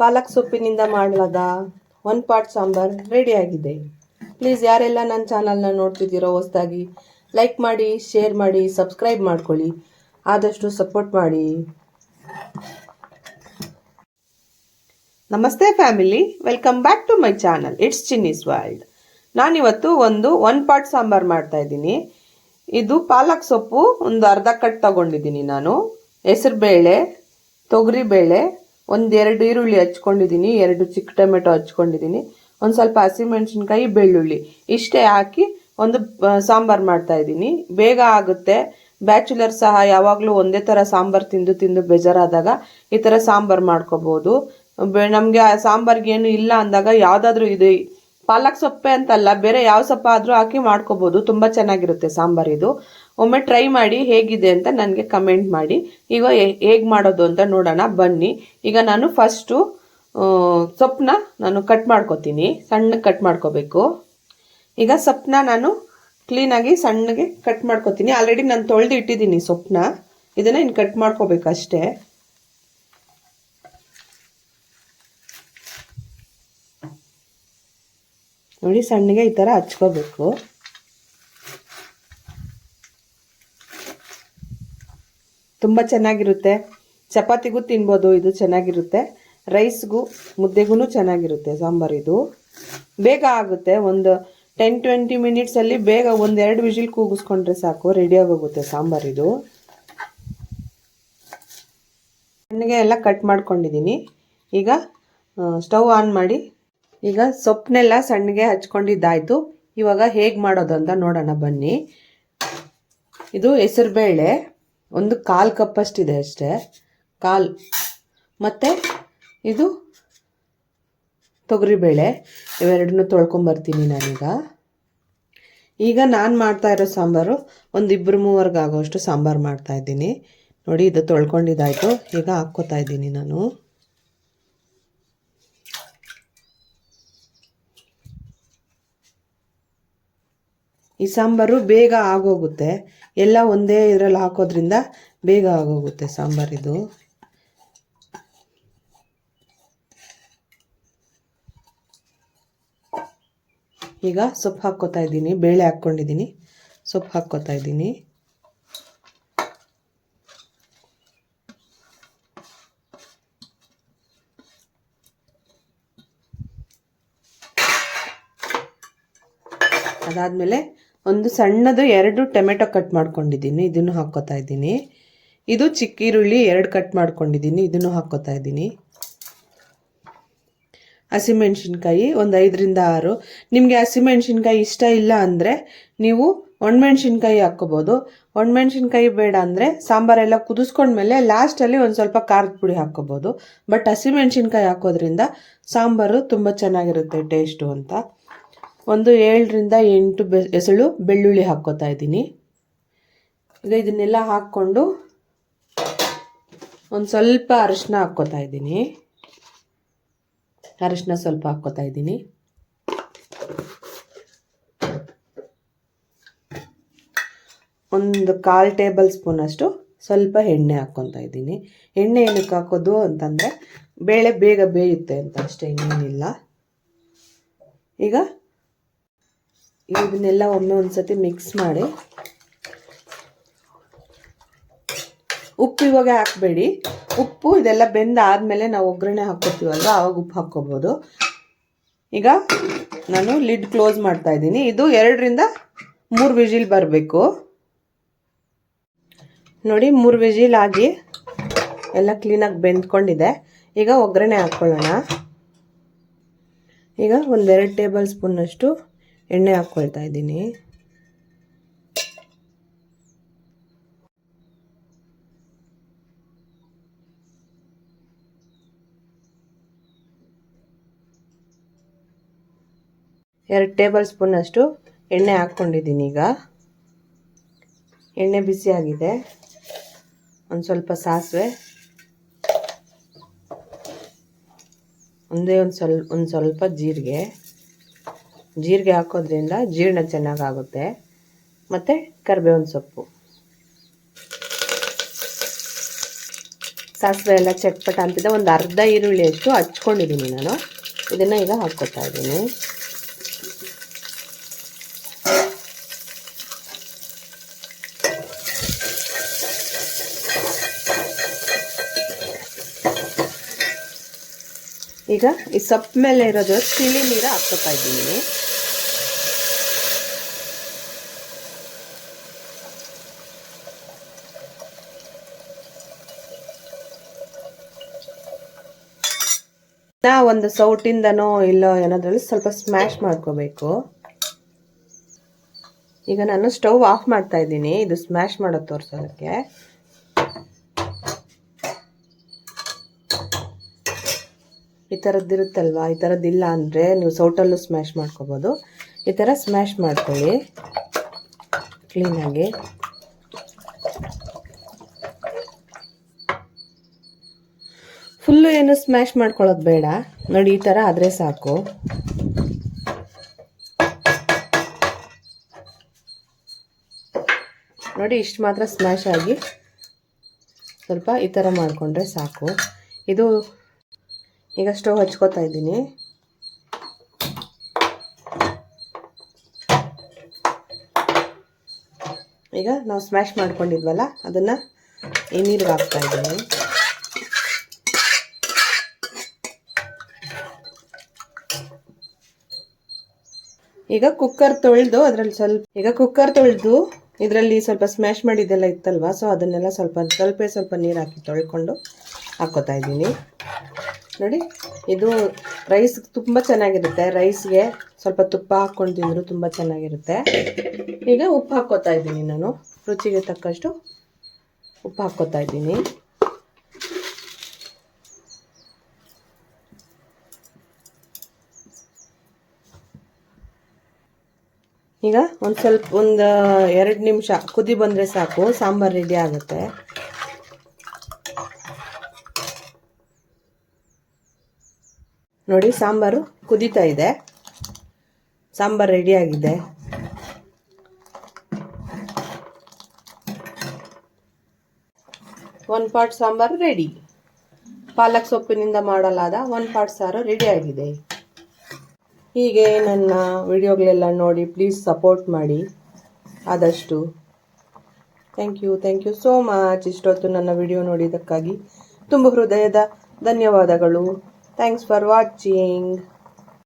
ಪಾಲಕ್ ಸೊಪ್ಪಿನಿಂದ ಮಾಡಲಾದ one pot sambar ರೆಡಿಯಾಗಿದೆ ಪ್ಲೀಸ್ ಯಾರೆಲ್ಲ ನನ್ನ ಚಾನಲ್ನ ನೋಡ್ತಿದ್ದೀರೋ ಹೊಸ್ದಾಗಿ ಲೈಕ್ ಮಾಡಿ ಶೇರ್ ಮಾಡಿ ಸಬ್ಸ್ಕ್ರೈಬ್ ಮಾಡ್ಕೊಳ್ಳಿ. ಆದಷ್ಟು ಸಪೋರ್ಟ್ ಮಾಡಿ. ನಮಸ್ತೆ family welcome back to my channel it's Chinni's world ನಾನಿವತ್ತು ಒಂದು ಒನ್ ಪಾಟ್ ಸಾಂಬಾರ್ ಮಾಡ್ತಾ ಇದ್ದೀನಿ. ಇದು ಪಾಲಕ್ ಸೊಪ್ಪು, ಒಂದು ಅರ್ಧ ಕಟ್ ತಗೊಂಡಿದ್ದೀನಿ ನಾನು. ಹೆಸರುಬೇಳೆ ತೊಗರಿಬೇಳೆ ಒಂದೆರಡು ಈರುಳ್ಳಿ ಹಚ್ಕೊಂಡಿದ್ದೀನಿ, ಎರಡು ಚಿಕ್ಕ ಟೊಮೆಟೊ ಹಚ್ಕೊಂಡಿದ್ದೀನಿ, ಒಂದು ಸ್ವಲ್ಪ ಹಸಿಮೆಣಸಿನ್ಕಾಯಿ ಬೆಳ್ಳುಳ್ಳಿ. ಇಷ್ಟೇ ಹಾಕಿ ಒಂದು ಸಾಂಬಾರು ಮಾಡ್ತಾ ಇದ್ದೀನಿ. ಬೇಗ ಆಗುತ್ತೆ. ಬ್ಯಾಚುಲರ್ ಸಹ ಯಾವಾಗಲೂ ಒಂದೇ ಥರ ಸಾಂಬಾರು ತಿಂದು ತಿಂದು ಬೇಜಾರಾದಾಗ ಈ ಥರ ಸಾಂಬಾರು ಮಾಡ್ಕೋಬೋದು. ನಮಗೆ ಆ ಸಾಂಬಾರ್ಗೆ ಏನು ಇಲ್ಲ ಅಂದಾಗ ಯಾವುದಾದ್ರೂ ಇದು ಪಾಲಕ್ ಸೊಪ್ಪೆ ಅಂತಲ್ಲ, ಬೇರೆ ಯಾವ ಸೊಪ್ಪ ಆದರೂ ಹಾಕಿ ಮಾಡ್ಕೋಬೋದು. ತುಂಬ ಚೆನ್ನಾಗಿರುತ್ತೆ ಸಾಂಬಾರು ಇದು. ಒಮ್ಮೆ ಟ್ರೈ ಮಾಡಿ ಹೇಗಿದೆ ಅಂತ ನನಗೆ ಕಮೆಂಟ್ ಮಾಡಿ. ಈಗ ಹೇಗೆ ಮಾಡೋದು ಅಂತ ನೋಡೋಣ, ಬನ್ನಿ. ಈಗ ನಾನು ಫಸ್ಟು ಸೊಪ್ಪನ್ನ ನಾನು ಕಟ್ ಮಾಡ್ಕೊತೀನಿ. ಸಣ್ಣಗೆ ಕಟ್ ಮಾಡ್ಕೋಬೇಕು. ಈಗ ಸೊಪ್ಪನ್ನ ನಾನು ಕ್ಲೀನಾಗಿ ಸಣ್ಣಗೆ ಕಟ್ ಮಾಡ್ಕೊತೀನಿ. ಆಲ್ರೆಡಿ ನಾನು ತೊಳೆದು ಇಟ್ಟಿದ್ದೀನಿ ಸೊಪ್ಪನ್ನ ಇದನ್ನು ಇನ್ನು ಕಟ್ ಮಾಡ್ಕೋಬೇಕಷ್ಟೇ. ನೋಡಿ ಸಣ್ಣಗೆ ಈ ಥರ ಹಚ್ಕೋಬೇಕು. ತುಂಬ ಚೆನ್ನಾಗಿರುತ್ತೆ. ಚಪಾತಿಗೂ ತಿನ್ಬೋದು, ಇದು ಚೆನ್ನಾಗಿರುತ್ತೆ. ರೈಸ್ಗೂ, ಮುದ್ದೆಗೂ ಚೆನ್ನಾಗಿರುತ್ತೆ ಸಾಂಬಾರು ಇದು. ಬೇಗ ಆಗುತ್ತೆ, ಒಂದು ಟೆನ್ ಟ್ವೆಂಟಿ ಮಿನಿಟ್ಸಲ್ಲಿ ಬೇಗ ಒಂದೆರಡು ವಿಜಿಲ್ ಕೂಗಿಸ್ಕೊಂಡ್ರೆ ಸಾಕು ರೆಡಿಯಾಗೋಗುತ್ತೆ ಸಾಂಬಾರು ಇದು. ಸಣ್ಣಗೆ ಎಲ್ಲ ಕಟ್ ಮಾಡ್ಕೊಂಡಿದ್ದೀನಿ. ಈಗ ಸ್ಟವ್ ಆನ್ ಮಾಡಿ, ಈಗ ಸೊಪ್ಪನ್ನೆಲ್ಲ ಸಣ್ಣಗೆ ಹಚ್ಕೊಂಡಿದ್ದಾಯಿತು. ಇವಾಗ ಹೇಗೆ ಮಾಡೋದು ಅಂತ ನೋಡೋಣ ಬನ್ನಿ. ಇದು ಹೆಸರುಬೇಳೆ. ಒಂದು ಕಾಲು ಕಪ್ಪಷ್ಟಿದೆ ಅಷ್ಟೇ. ಕಾಲು. ಮತ್ತು ಇದು ತೊಗರಿಬೇಳೆ. ಇವೆರಡನ್ನೂ ತೊಳ್ಕೊಂಬರ್ತೀನಿ ನಾನೀಗ. ಈಗ ನಾನು ಮಾಡ್ತಾ ಇರೋ ಸಾಂಬಾರು ಒಂದು ಇಬ್ಬರು ಮೂವರ್ಗಾಗೋಷ್ಟು ಸಾಂಬಾರು ಮಾಡ್ತಾ ಇದ್ದೀನಿ. ನೋಡಿ, ಇದು ತೊಳ್ಕೊಂಡಿದ್ದಾಯಿತು. ಈಗ ಹಾಕ್ಕೋತಾ ಇದ್ದೀನಿ ನಾನು. ಈ ಸಾಂಬಾರು ಬೇಗ ಆಗೋಗುತ್ತೆ. ಎಲ್ಲ ಒಂದೇ ಇದರಲ್ಲಿ ಹಾಕೋದ್ರಿಂದ ಬೇಗ ಆಗೋಗುತ್ತೆ ಸಾಂಬಾರಿದು ಈಗ ಸೊಪ್ಪು ಹಾಕ್ಕೋತಾ ಇದ್ದೀನಿ. ಬೇಳೆ ಹಾಕ್ಕೊಂಡಿದ್ದೀನಿ. ಸೊಪ್ಪು ಹಾಕ್ಕೋತಾ ಇದ್ದೀನಿ. ಅದಾದಮೇಲೆ ಒಂದು ಸಣ್ಣದು ಎರಡು ಟೊಮೆಟೊ ಕಟ್ ಮಾಡ್ಕೊಂಡಿದ್ದೀನಿ, ಇದನ್ನು ಹಾಕ್ಕೋತಾ ಇದ್ದೀನಿ. ಇದು ಚಿಕ್ಕ ಈರುಳ್ಳಿ ಎರಡು ಕಟ್ ಮಾಡ್ಕೊಂಡಿದ್ದೀನಿ, ಇದನ್ನು ಹಾಕ್ಕೋತಾ ಇದ್ದೀನಿ. ಹಸಿಮೆಣ್ಸಿನ್ಕಾಯಿ ಒಂದು ಐದರಿಂದ ಆರು. ನಿಮಗೆ ಹಸಿಮೆಣ್ಸಿನ್ಕಾಯಿ ಇಷ್ಟ ಇಲ್ಲ ಅಂದರೆ ನೀವು ಒಣಮೆಣ್ಸಿನ್ಕಾಯಿ ಹಾಕ್ಕೋಬೋದು. ಒಣಮೆಣ್ಸಿನ್ಕಾಯಿ ಬೇಡ ಅಂದರೆ ಸಾಂಬಾರೆಲ್ಲ ಕುದಿಸ್ಕೊಂಡ್ಮೇಲೆ ಲಾಸ್ಟಲ್ಲಿ ಒಂದು ಸ್ವಲ್ಪ ಖಾರದ ಪುಡಿ ಹಾಕ್ಕೋಬೋದು. ಬಟ್ ಹಸಿಮೆಣ್ಸಿನ್ಕಾಯಿ ಹಾಕೋದ್ರಿಂದ ಸಾಂಬಾರು ತುಂಬ ಚೆನ್ನಾಗಿರುತ್ತೆ, ಟೇಸ್ಟು ಅಂತ. ಒಂದು ಏಳರಿಂದ ಎಂಟು ಬೆ, ಎಸಳು ಬೆಳ್ಳುಳ್ಳಿ ಹಾಕ್ಕೋತಾ ಇದ್ದೀನಿ. ಈಗ ಇದನ್ನೆಲ್ಲ ಹಾಕ್ಕೊಂಡು ಒಂದು ಸ್ವಲ್ಪ ಅರಿಶಿನ ಹಾಕ್ಕೋತಾ ಇದ್ದೀನಿ. ಅರಿಶಿನ ಸ್ವಲ್ಪ ಹಾಕ್ಕೋತಾ ಇದ್ದೀನಿ. ಒಂದು ಕಾಲು ಟೇಬಲ್ ಸ್ಪೂನಷ್ಟು ಸ್ವಲ್ಪ ಎಣ್ಣೆ ಹಾಕ್ಕೊತಾ ಇದ್ದೀನಿ. ಎಣ್ಣೆ ಏನಕ್ಕೆ ಹಾಕೋದು ಅಂತಂದರೆ ಬೇಳೆ ಬೇಗ ಬೇಯುತ್ತೆ ಅಂತ ಅಷ್ಟೇ, ಇನ್ನೇನಿಲ್ಲ. ಈಗ ಇದನ್ನೆಲ್ಲ ಒಮ್ಮೆ ಒಂದ್ಸತಿ ಮಿಕ್ಸ್ ಮಾಡಿ. ಉಪ್ಪು ಇವಾಗ ಹಾಕಬೇಡಿ. ಉಪ್ಪು ಇದೆಲ್ಲ ಬೆಂದಾದಮೇಲೆ ನಾವು ಒಗ್ಗರಣೆ ಹಾಕ್ಕೊತೀವಲ್ವ ಆವಾಗ ಉಪ್ಪು ಹಾಕ್ಕೋಬೋದು. ಈಗ ನಾನು ಲಿಡ್ ಕ್ಲೋಸ್ ಮಾಡ್ತಾ ಇದ್ದೀನಿ. ಇದು ಎರಡರಿಂದ ಮೂರು ವಿಜಿಲ್ ಬರಬೇಕು. ನೋಡಿ, ಮೂರು ವಿಜಿಲ್ ಆಗಿ ಎಲ್ಲ ಕ್ಲೀನಾಗಿ ಬೆಂದ್ಕೊಂಡಿದೆ. ಈಗ ಒಗ್ಗರಣೆ ಹಾಕ್ಕೊಳ್ಳೋಣ. ಈಗ ಒಂದೆರಡು ಟೇಬಲ್ ಸ್ಪೂನಷ್ಟು ಎಣ್ಣೆ ಹಾಕ್ಕೊಳ್ತಾ ಇದ್ದೀನಿ. ಎರಡು ಟೇಬಲ್ ಸ್ಪೂನಷ್ಟು ಎಣ್ಣೆ ಹಾಕ್ಕೊಂಡಿದ್ದೀನಿ ಈಗ. ಎಣ್ಣೆ ಬಿಸಿಯಾಗಿದೆ ಒಂದು ಸ್ವಲ್ಪ ಸಾಸಿವೆ. ಒಂದೇ ಒಂದು ಸ್ವಲ್ಪ ಒಂದು ಸ್ವಲ್ಪ ಜೀರಿಗೆ. ಜೀರಿಗೆ ಹಾಕೋದ್ರಿಂದ ಜೀರ್ಣ ಚೆನ್ನಾಗಾಗುತ್ತೆ. ಮತ್ತು ಕರಿಬೇವಿನ ಸೊಪ್ಪು. ಸಾಸಿವೆ ಎಲ್ಲ ಚಟ್ಪಟ ಅಂತಿದ್ದ ಒಂದು ಅರ್ಧ ಈರುಳ್ಳಿ ಅಷ್ಟು ಹಚ್ಕೊಂಡಿದ್ದೀನಿ ನಾನು. ಇದನ್ನು ಈಗ ಹಾಕ್ಕೊತಾ ಇದ್ದೀನಿ. ಈಗ ಈ ಸೊಪ್ಪು ಮೇಲೆ ಇರೋದು ತಿಳಿ ನೀರು ಹಾಕ್ಕೊತಾ ಇದ್ದೀನಿ. ನಾ ಒಂದು ಸೌಟಿಂದನೋ ಇಲ್ಲೋ ಏನಾದ್ರಲ್ಲಿ ಸ್ವಲ್ಪ ಸ್ಮ್ಯಾಶ್ ಮಾಡ್ಕೋಬೇಕು. ಈಗ ನಾನು ಸ್ಟವ್ ಆಫ್ ಮಾಡ್ತಾ ಇದ್ದೀನಿ. ಇದು ಸ್ಮ್ಯಾಶ್ ಮಾಡೋದು ತೋರಿಸೋದಕ್ಕೆ. ಈ ಥರದ್ದಿರುತ್ತಲ್ವಾ ಈ ಥರದ್ದಿಲ್ಲ ಅಂದರೆ ನೀವು ಸೌಟಲ್ಲೂ ಸ್ಮ್ಯಾಶ್ ಮಾಡ್ಕೋಬೋದು. ಈ ಥರ ಸ್ಮ್ಯಾಶ್ ಮಾಡ್ಕೊಳ್ಳಿ. ಕ್ಲೀನಾಗಿ ಫುಲ್ಲು ಏನು ಸ್ಮ್ಯಾಶ್ ಮಾಡ್ಕೊಳ್ಳೋದು ಬೇಡ. ನೋಡಿ, ಈ ಥರ ಆದರೆ ಸಾಕು. ನೋಡಿ, ಇಷ್ಟು ಮಾತ್ರ ಸ್ಮ್ಯಾಶ್ ಆಗಿ ಸ್ವಲ್ಪ ಈ ಥರ ಮಾಡಿಕೊಂಡ್ರೆ ಸಾಕು. ಇದು ಈಗ ಸ್ಟವ್ ಹಚ್ಕೋತಾ ಇದ್ದೀನಿ. ಈಗ ನಾವು ಸ್ಮ್ಯಾಶ್ ಮಾಡ್ಕೊಂಡಿದ್ವಲ್ಲ, ಅದನ್ನು ಈ ನೀರಿಗೆ ಹಾಕ್ತಾ ಇದ್ದೀನಿ. ಈಗ ಕುಕ್ಕರ್ ತೊಳೆದು ಅದರಲ್ಲಿ ಸ್ವಲ್ಪ, ಈಗ ಕುಕ್ಕರ್ ತೊಳೆದು ಇದರಲ್ಲಿ ಸ್ವಲ್ಪ ಸ್ಮ್ಯಾಶ್ ಮಾಡಿದ್ದೆಲ್ಲ ಇತ್ತಲ್ವ? ಸೊ ಅದನ್ನೆಲ್ಲ ಸ್ವಲ್ಪ ಸ್ವಲ್ಪ ಸ್ವಲ್ಪ ನೀರು ಹಾಕಿ ತೊಳ್ಕೊಂಡು ಹಾಕ್ಕೋತಾ ಇದ್ದೀನಿ. ನೋಡಿ, ಇದು ರೈಸ್ ತುಂಬ ಚೆನ್ನಾಗಿರುತ್ತೆ. ರೈಸ್ಗೆ ಸ್ವಲ್ಪ ತುಪ್ಪ ಹಾಕ್ಕೊಂಡು ತಿಂದರೂ ತುಂಬ ಚೆನ್ನಾಗಿರುತ್ತೆ. ಈಗ ಉಪ್ಪು ಹಾಕ್ಕೋತಾ ಇದ್ದೀನಿ ನಾನು. ರುಚಿಗೆ ತಕ್ಕಷ್ಟು ಉಪ್ಪು ಹಾಕ್ಕೋತಾ ಇದ್ದೀನಿ. ಈಗ ಒಂದು ಸ್ವಲ್ಪ, ಒಂದು ಎರಡು ನಿಮಿಷ ಕುದಿ ಬಂದರೆ ಸಾಕು, ಸಾಂಬಾರು ರೆಡಿ ಆಗುತ್ತೆ. ನೋಡಿ, ಸಾಂಬಾರು ಕುದೀತಾ ಇದೆ. ಸಾಂಬಾರು ರೆಡಿಯಾಗಿದೆ ಒನ್ ಪಾಟ್ ಸಾಂಬಾರು ರೆಡಿ ಪಾಲಕ್ ಸೊಪ್ಪಿನಿಂದ ಮಾಡಲಾದ ಒನ್ ಪಾಟ್ ಸಾರು ರೆಡಿಯಾಗಿದೆ ಹೀಗೆ ನನ್ನ ವಿಡಿಯೋಗಳೆಲ್ಲ ನೋಡಿ ಪ್ಲೀಸ್ ಸಪೋರ್ಟ್ ಮಾಡಿ. ಆದಷ್ಟು. Thank you thank you so much ಇಷ್ಟೊತ್ತು ನನ್ನ ವಿಡಿಯೋ ನೋಡಿದ್ದಕ್ಕಾಗಿ ತುಂಬ ಹೃದಯದ ಧನ್ಯವಾದಗಳು. Thanks for watching